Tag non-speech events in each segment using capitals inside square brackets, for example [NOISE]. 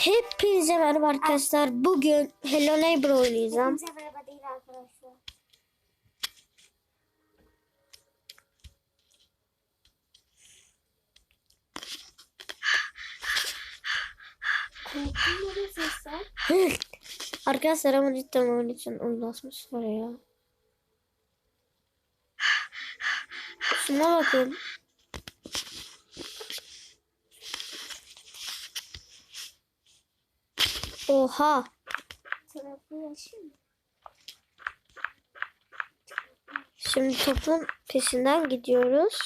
Hepinize merhaba arkadaşlar. Bugün Hello Neighbor oynayacağım. Hepinize merhaba değil arkadaşlar. Ama cidden oyun için oynatmış var ya. Şuna bakın. Oha. Şimdi topun peşinden gidiyoruz.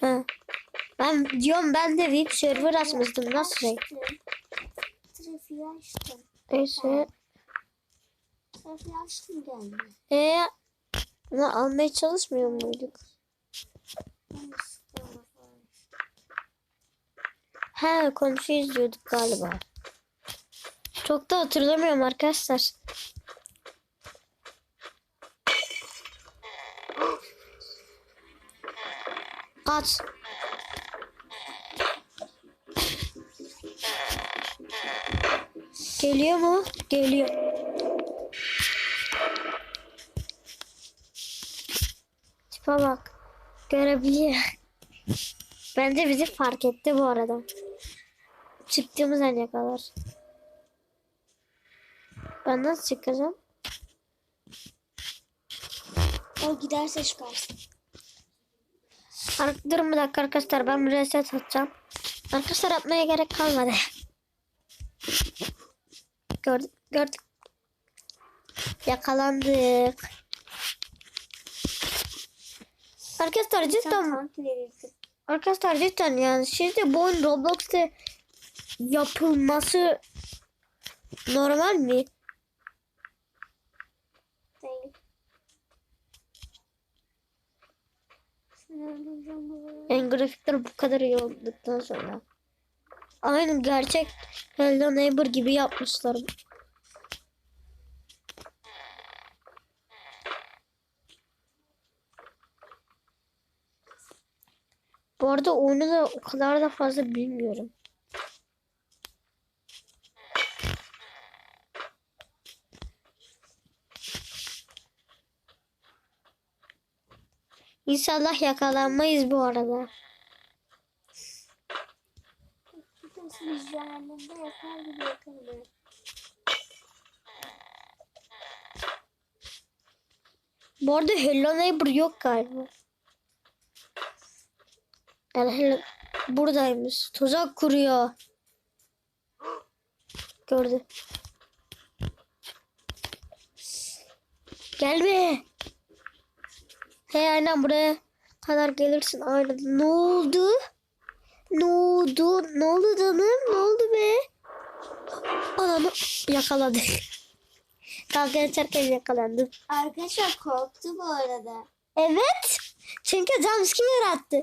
Ha. Ben diyorum ben de VIP server açmıştım. Nasıl şey? Trafiği açtım. Neyse. Trafiği açtım geldi. Ee, bunu almaya çalışmıyor muyduk? He komşu izliyorduk galiba. Çok da hatırlamıyorum arkadaşlar. Kaç. Geliyor mu? Geliyor. Tipe bak. Görebiliyor. [LAUGHS] Bence bizi fark etti bu arada. Çıktığımız an yakalar. Ben nasıl çıkacağım? O giderse çıkarsın. Ar- Durun bir dakika arkadaşlar ben bir reset atacağım. Arkadaşlar atmaya gerek kalmadı. [LAUGHS] Gördük, gördük. Yakalandık. Arkadaşlar cidden. Arkadaşlar cidden yani sizce bu oyun Roblox'ta yapılması normal mi? Değil. Yani grafikler bu kadar iyi olduktan sonra. Aynı gerçek Hello Neighbor gibi yapmışlar. Bu arada oyunu da o kadar da fazla bilmiyorum. İnşallah yakalanmayız bu arada. Bu arada Hello Neighbor yok galiba. Hello... buradaymış. Tuzak kuruyor. Gördü. Gelme. Hey aynen buraya kadar gelirsin aynen. Ne oldu? Ne oldu? Ne oldu canım? Ne oldu be? Adamı yakaladık. Kavga [LAUGHS] ederken yakalandım. Arkadaşlar korktu bu arada. Evet. Çünkü jumpscare attı.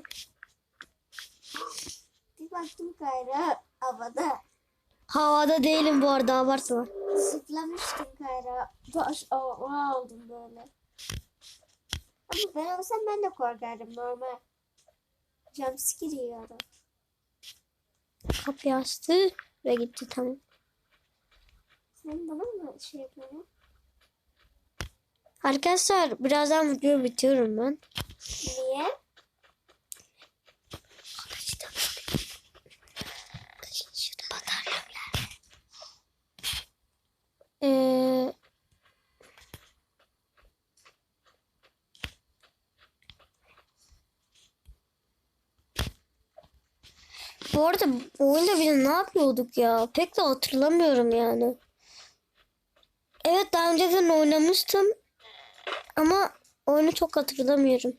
Baktım Kayra havada. Havada değilim bu arada abartma. Zıplamıştım Kayra. Baş oha oldum böyle. Ama ben olsam ben de korkardım normal. Jumpscare yiyor adam. Kapıyı açtı ve gitti tamam. Sen bana mı şey yapıyorsun? Arkadaşlar birazdan videoyu bitiriyorum ben. Niye? Bu arada oyunda bir de ne yapıyorduk ya? Pek de hatırlamıyorum yani. Evet daha önceden oynamıştım. Ama oyunu çok hatırlamıyorum.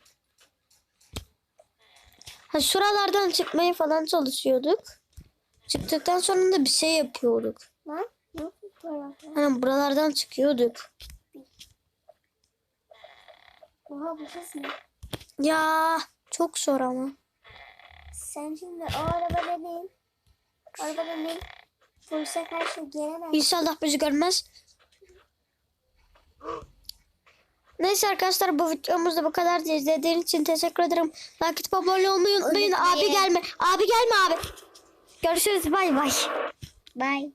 Ha şuralardan çıkmaya falan çalışıyorduk. Çıktıktan sonra da bir şey yapıyorduk. Tarafı? Hani buralardan çıkıyorduk. Oha bu kız ne? Ya çok zor ama. Sen şimdi o arabada bin. Arabada bin. Polise karşı gelemez. İnşallah bizi görmez. Neyse arkadaşlar bu videomuz da bu kadar. İzlediğiniz için teşekkür ederim. Takip abone olmayı unutmayın. Abi gelme. Abi gelme abi. Görüşürüz. Bay bay. Bye.